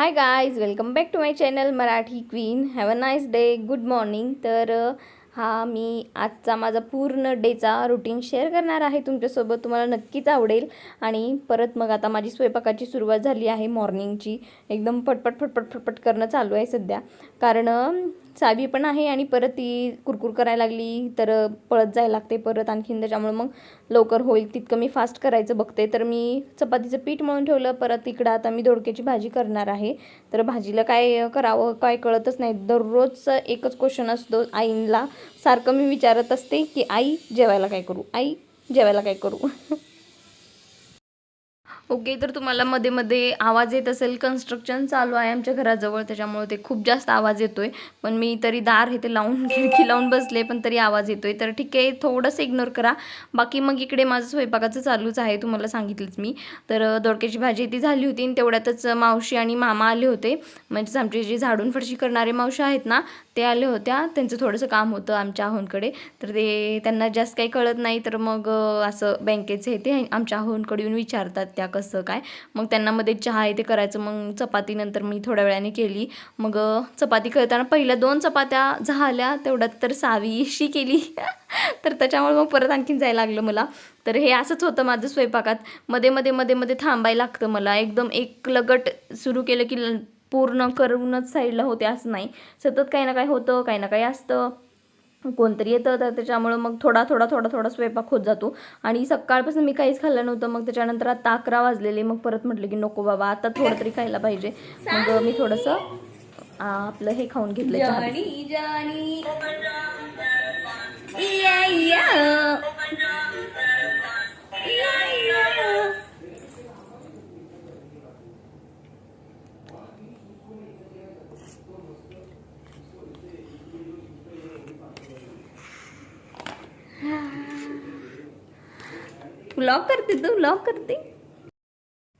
Hi guys welcome back to my channel Marathi queen have a nice day good morning तर हा मी आजचा माझा पूर्ण डेचा रुटीन शेअर करणार आहे तुमच्यासोबत. तुम्हाला नक्कीच आवडेल. आणि परत मग आता माझी स्वयंपाकाची सुरुवात झाली आहे मॉर्निंगची एकदम पटपट फटपट फटपट करणं चालू आहे सध्या. कारण सावी पण आहे आणि परत ती कुरकुर करायला लागली तर पळत जायला लागते परत आणखीन. त्याच्यामुळे मग लवकर होईल तितकं मी फास्ट करायचं बघते. तर मी चपातीचं पीठ मळून ठेवलं परत इकडं आता मी दोडक्याची भाजी करणार आहे. तर भाजीला काय करावं काय कळतच नाही. दररोज एकच क्वेश्चन असतो आईला. सारखं मी विचारत असते की आई जेवायला काय करू? आई जेवायला काय करू? ओके तर तुम्हाला मध्ये मध्ये आवाज येत असेल कन्स्ट्रक्शन चालू आहे आमच्या घराजवळ त्याच्यामुळे ते खूप जास्त आवाज येतोय. पण मी तरी दार हे ते लावून खिडकी लावून बसले पण तरी आवाज येतोय. तर ठीक आहे थोडंसं इग्नोर करा. बाकी मग इकडे माझं स्वयंपाकाचं चालूच आहे तुम्हाला सांगितलंच मी. तर दोडक्याची भाजी ती झाली होती आणि तेवढ्यातच मावशी आणि मामा आले होते. म्हणजेच आमचे जे झाडून फडशी करणारे मावशी आहेत ना ते आले होत्या. त्यांचं थोडंसं काम होतं आमच्या आहोंकडे तर ते त्यांना जास्त काही कळत नाही तर मग असं बँकेचे ते आमच्या आहोंकडे येऊन विचारतात त्या कसं काय. मग त्यांना मध्ये चहा आहे ते करायचं. मग चपातीनंतर मी थोड्या वेळाने केली. मग चपाती करताना पहिल्या दोन चपात्या झाल्या. तेवढ्यात तर सावीशी केली. तर त्याच्यामुळे मग परत आणखीन जायला लागलं मला. तर हे असंच होतं माझं स्वयंपाकात. मध्ये मध्ये मध्ये मध्ये थांबायला लागतं मला. एकदम एक लगट सुरू केलं की ल- पूर्ण करूनच साईडला होते असं नाही. सतत काही ना काही होतं काही ना काही असतं. कोणतरी येतं तर त्याच्यामुळं मग थोडा थोडा थोडा थोडा स्वयंपाक होत जातो. आणि सकाळपासून मी काहीच खाल्लं नव्हतं. मग त्याच्यानंतर आता अकरा वाजलेले. मग परत म्हटलं की नको बाबा आता थोडं तरी खायला पाहिजे. मग मी थोडंसं आपलं हे खाऊन घेतलं व्लॉग करते तू व्लॉग करते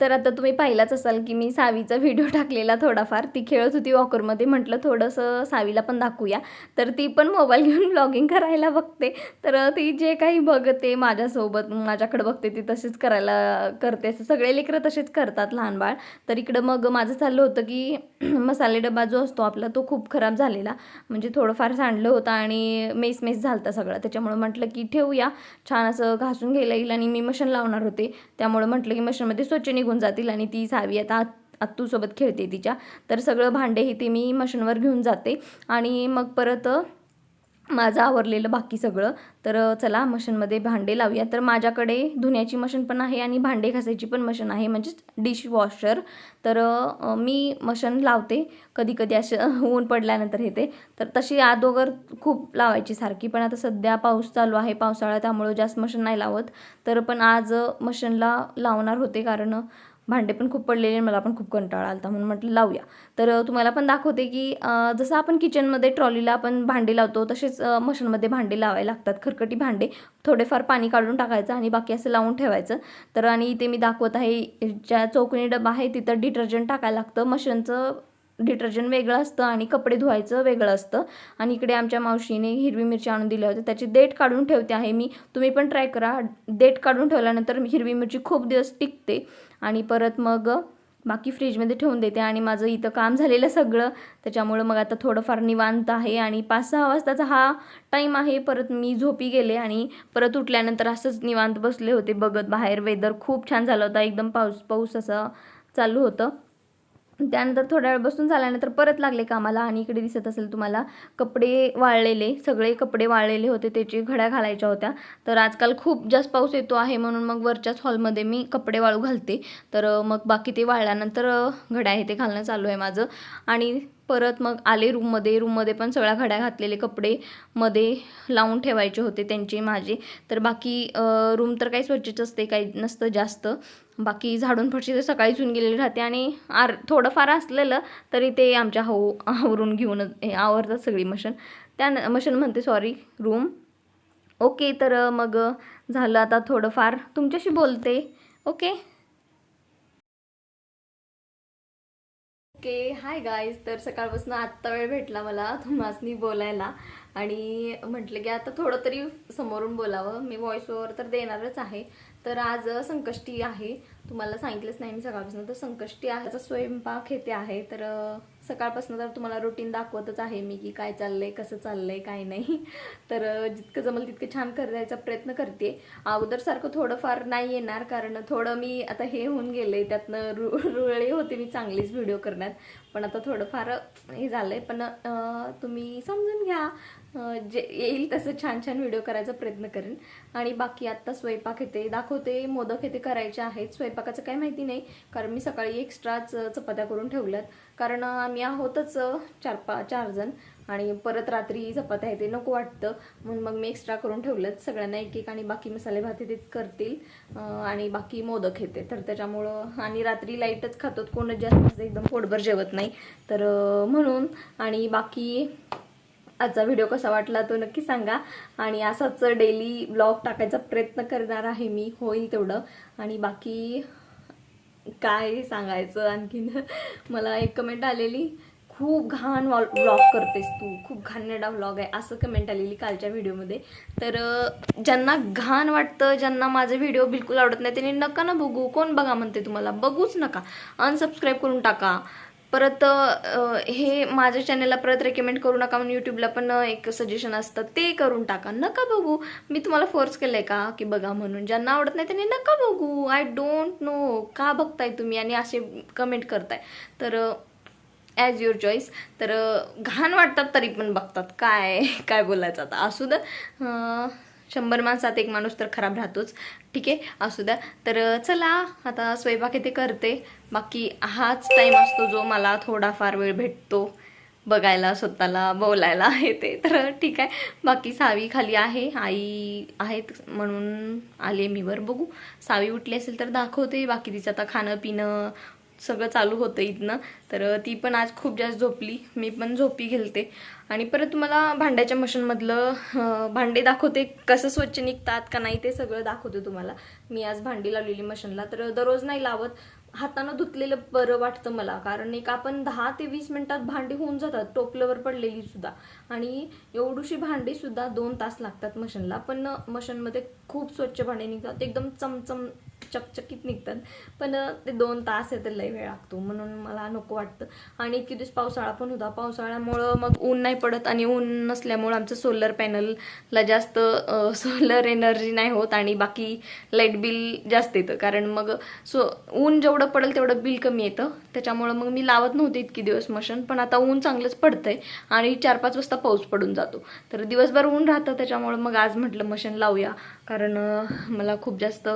तर आता तुम्ही पाहिलाच असाल की मी सावीचा व्हिडिओ टाकलेला थोडाफार. ती खेळत होती वॉकरमध्ये म्हटलं थोडंसं सावीला पण दाखवूया. तर ती पण मोबाईल घेऊन ब्लॉगिंग करायला बघते. तर ती जे काही बघते माझ्यासोबत माझ्याकडे बघते ती तशीच करायला करते. असं सगळे लेकरं तसेच करतात लहान बाळ. तर इकडं मग माझं चाललं होतं की मसाले डबा जो असतो आपला तो खूप खराब झालेला. म्हणजे थोडंफार सांडलं होतं आणि मेस मेस झालता सगळं. त्याच्यामुळं म्हटलं की ठेवूया. छान असं घासून घ्यायला येईल आणि मी मशीन लावणार होते. त्यामुळं म्हटलं की मशीनमध्ये स्वच्छ निघून जातील आणि ती सावी आता आत्तूसोबत खेळते तिच्या. तर सगळं भांडे हे ते मी मशीनवर घेऊन जाते. आणि मग परत माझं आवरलेलं बाकी सगळं. तर चला मशीनमध्ये भांडे लावूया. तर माझ्याकडे धुण्याची मशीन पण आहे आणि भांडे घासायची पण मशीन आहे म्हणजेच डिश वॉशर तर मी मशीन लावते. कधी कधी असं ऊन पडल्यानंतर हे ते. तर तशी अगोदर खूप लावायची सारखी. पण आता सध्या पाऊस चालू आहे. पावसाळा त्यामुळं जास्त मशीन नाही लावत. तर पण आज मशीनला लावणार होते कारण भांडे पण खूप पडलेले आणि मला पण खूप कंटाळा आला म्हणून म्हटलं लावूया. तर तुम्हाला पण दाखवते की जसं आपण किचनमध्ये ट्रॉलीला आपण भांडे लावतो तसेच मशीनमध्ये भांडे लावायला लागतात खरकटी भांडे थोडेफार पाणी काढून टाकायचं आणि बाकी असं लावून ठेवायचं. तर आणि इथे मी दाखवत आहे ज्या चौकणी डबा आहे तिथं डिटर्जंट टाकायला लागतं मशीनचं डिटर्जंट वेगळं असतं आणि कपडे धुवायचं वेगळं असतं. आणि इकडे आमच्या मावशीने हिरवी मिरची आणून दिल्या होत्या त्याची देठ काढून ठेवते आहे मी. तुम्ही पण ट्राय करा देठ काढून ठेवल्यानंतर हिरवी मिरची खूप दिवस टिकते. आणि परत मग बाकी फ्रीजमध्ये ठेवून देते आणि माझं इथं काम झालेलं सगळं. त्याच्यामुळं मग आता थोडंफार निवांत आहे आणि पाच सहा वाजताचा हा टाईम आहे. परत मी झोपी गेले आणि परत उठल्यानंतर असंच निवांत बसले होते. बघत बाहेर वेदर खूप छान झालं होतं. एकदम पाऊस पाऊस असं चालू होतं. त्यानंतर थोड्या वेळ बसून झाल्यानंतर परत लागले कामाला आणि इकडे दिसत असेल तुम्हाला कपडे वाळलेले सगळे कपडे वाळलेले होते त्याची घड्या घालायच्या होत्या. तर आजकाल खूप जास्त पाऊस येतो आहे म्हणून मग वरच्याच हॉलमध्ये मी कपडे वाळू घालते. तर मग बाकी ते वाळल्यानंतर घड्या आहे ते घालणं चालू आहे माझं. आणि परत मग आले रूममध्ये रूममध्ये पण सगळ्या घड्या घातलेले कपडे मध्ये लावून ठेवायचे होते त्यांचे माझे. तर बाकी रूम तर काही स्वच्छच असते काही नसतं जास्त. बाकी झाडून फडशी तर सकाळीच येऊन गेलेली राहते आणि आर थोडंफार असलेलं तरी ते आमच्या हाऊ आवरून घेऊनच हे आवरतात सगळी मशन. त्या मशीन म्हणते सॉरी रूम ओके तर मग झालं आता थोडंफार. तुमच्याशी बोलते. ओके ओके हाय गाईज तर सकाळपासून आत्ता वेळ भेटला मला तुम्हासनी बोलायला. आणि म्हटलं की आता थोडं तरी समोरून बोलावं. मी व्हॉइस ओव्हर तर देणारच आहे. तर आज संकष्टी आहे. तुम्हाला सांगितलंच नाही मी सकाळपासून. तर संकष्टी आहे स्वयंपाक येते आहे. तर सकाळपासून तर तुम्हाला रुटीन दाखवतच आहे मी की काय चाललंय कसं चाललंय काय नाही. तर जितकं जमल तितकं छान करायचा प्रयत्न करते. अगोदरसारखं थोडंफार नाही येणार कारण थोडं मी आता हे होऊन गेले त्यातनं रु रुळली होते मी चांगलीच व्हिडिओ करण्यात. पण आता थोडंफार हे झालंय. पण तुम्ही समजून घ्या जे येईल तसं छान छान व्हिडिओ करायचा प्रयत्न करेन. आणि बाकी आत्ता स्वयंपाक येते दाखवते मोदक येते करायचे आहेत. स्वयंपाकाचं काही माहिती नाही कारण मी सकाळी एक्स्ट्राच चपात्या करून ठेवल्यात. कारण आम्ही आहोतच चार पा चारजण आणि परत रात्री चपात्या ते नको वाटतं. म्हणून मग मी एक्स्ट्रा करून ठेवलंच सगळ्यांना एक एक आणि बाकी मसाले भात येते करतील. आणि बाकी मोदक येते तर त्याच्यामुळं आणि रात्री लाईटच खातो कोणच जास्त एकदम पोटभर जेवत नाही. तर म्हणून आणि बाकी आजचा व्हिडिओ कसा वाटला तो नक्की सांगा. आणि असाच डेली ब्लॉग टाकायचा प्रयत्न करणार आहे मी. होईल तेवढं. आणि बाकी काय सांगायचं आणखीन? मला एक कमेंट आलेली खूप घाण व्लॉग करतेस तू. खूप घाणेडा व्लॉग आहे. असं कमेंट आलेली कालच्या व्हिडिओमध्ये तर ज्यांना घाण वाटतं ज्यांना माझे व्हिडिओ बिलकुल आवडत नाही त्यांनी नका ना बघू. कोण बघा म्हणते तुम्हाला? बघूच नका. अनसबस्क्राईब करून टाका. परत हे माझ्या चॅनलला परत रेकमेंड करू नका म्हणून यूट्यूबला पण एक सजेशन असतं. ते करून टाका. नका बघू. मी तुम्हाला फोर्स केलंय का? की बघा म्हणून. ज्यांना आवडत नाही त्यांनी नका बघू. आय डोंट नो का बघताय तुम्ही? आणि असे कमेंट करताय. तर ॲज युअर चॉईस तर घाण वाटतात तरी पण बघतात. काय काय बोलायचं आता? असू द्या शंभर माणसात एक माणूस तर खराब राहतोच. ठीक आहे? असू द्या. तर चला. आता स्वयंपाक इथे करते. बाकी हाच टाईम असतो जो मला थोडाफार वेळ भेटतो बघायला स्वतःला बोलायला. येते तर ठीक आहे. बाकी सावी खाली आहे. आई आहेत म्हणून आले मी वर. बघू. सावी उठली असेल तर दाखवते. बाकी तिचं आता खाणं पिणं सगळं चालू होतं इथनं. तर ती पण आज खूप जास्त झोपली. मी पण झोपी घेलते. आणि परत तुम्हाला भांड्याच्या मशीनमधलं भांडे दाखवते. कसं स्वच्छ निघतात का नाही ते सगळं दाखवते तुम्हाला. मी आज भांडी लावलेली मशीनला. तर दररोज नाही लावत. हातानं धुतलेलं बरं वाटतं मला कारण एक आपण दहा ते वीस मिनिटात भांडी होऊन जातात टोपल्यावर पडलेली सुद्धा. आणि एवढीशी भांडी सुद्धा दोन तास लागतात मशीनला पण मशीनमध्ये खूप स्वच्छ भांडी निघतात एकदम चमचम चकचकीत निघतात. पण ते दोन तास आहे तर वेळ लागतो. म्हणून मला नको वाटतं. आणि इतके दिवस पावसाळा पण होता. पावसाळ्यामुळं मग ऊन नाही पडत आणि ऊन नसल्यामुळं आमचं सोलर पॅनलला जास्त सोलर एनर्जी नाही होत आणि बाकी लाइट बिल जास्त येतं. कारण मग सो ऊन जेवढं पडेल तेवढं बिल कमी येतं. त्याच्यामुळं मग मी लावत नव्हते इतकी दिवस मशीन. पण आता ऊन चांगलंच पडतंय आणि चार पाच वाजता पाऊस पडून जातो. तर दिवसभर ऊन राहतं. त्याच्यामुळं मग आज म्हटलं मशीन लावूया. कारण मला खूप जास्त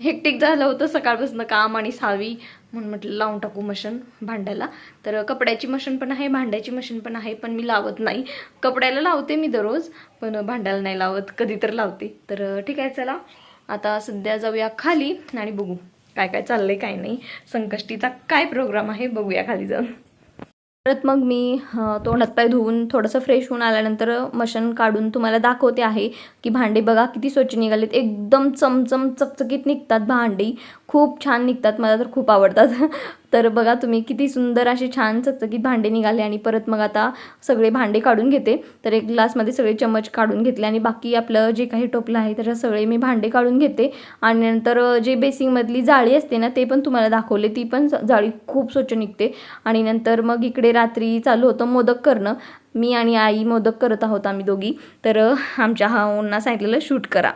हेक्टिक झालं होतं. सकाळपासून काम आणि सावी म्हणून म्हटलं लावून टाकू मशीन भांड्याला. तर कपड्याची मशीन पण आहे भांड्याची मशीन पण आहे पण मी लावत नाही. कपड्याला लावते मी दररोज पण भांड्याला नाही लावत कधी तर लावते. तर ठीक आहे चला. आता सध्या जाऊया खाली आणि बघू काय काय चाललंय काय नाही. संकष्टीचा काय प्रोग्राम आहे बघूया खाली जाऊन. परत मग मी तोंडात तोंड हातपाय धुवून थोडंसं फ्रेश होऊन आल्यानंतर मशन काढून तुम्हाला दाखवते आहे की भांडे बघा किती स्वच्छ निघालेत. एकदम चमचम चकचकीत निघतात भांडी. खूप छान निघतात. मला तर खूप आवडतात. तर बघा तुम्ही किती सुंदर असे छान चकचकीत भांडे निघाले आणि परत मग आता सगळे भांडे काढून घेते. तर एक ग्लासमध्ये सगळे चमच काढून घेतले आणि बाकी आपलं जे काही टोपलं आहे त्याच्या सगळे मी भांडे काढून घेते. आणि नंतर जे बेसिंगमधली जाळी असते ना ते पण तुम्हाला दाखवले. ती पण जाळी खूप स्वच्छ निघते. आणि नंतर मग इकडे रात्री चालू होतं मोदक करणं. मी आणि आई मोदक करत आहोत आम्ही दोघी. तर आमच्या हा ओन्ना सांगितलेलं शूट करा.